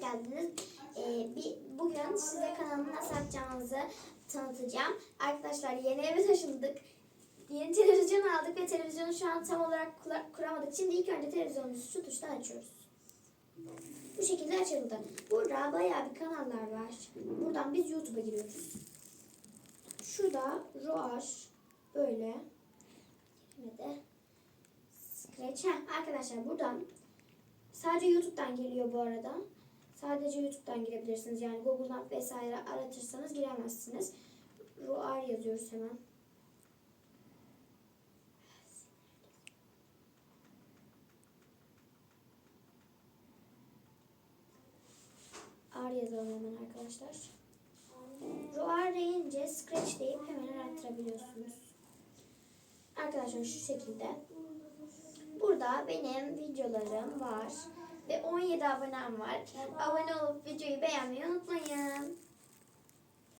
geldiniz. Ee, bir, bugün size kanalımı nasıl açacağınızı tanıtacağım. Arkadaşlar yeni eve taşındık. Yeni televizyon aldık ve televizyonu şu an tam olarak kuramadık. Şimdi ilk önce televizyonumuzu şu tuşla açıyoruz. Bu şekilde açıldı. Burada bayağı bir kanallar var. Buradan biz YouTube'a giriyoruz. Şurada Roar böyle. Ve Scratch. Heh, arkadaşlar buradan sadece YouTube'dan geliyor bu arada. Sadece YouTube'dan girebilirsiniz. Yani Google'dan vesaire aratırsanız giremezsiniz. Roar yazıyoruz hemen. R yazalım hemen arkadaşlar. Roar deyince Scratch deyip hemen arattırabiliyorsunuz. Arkadaşlar şu şekilde. Burada benim videolarım var. Ve 17 abonem var. Abone olup videoyu beğenmeyi unutmayın.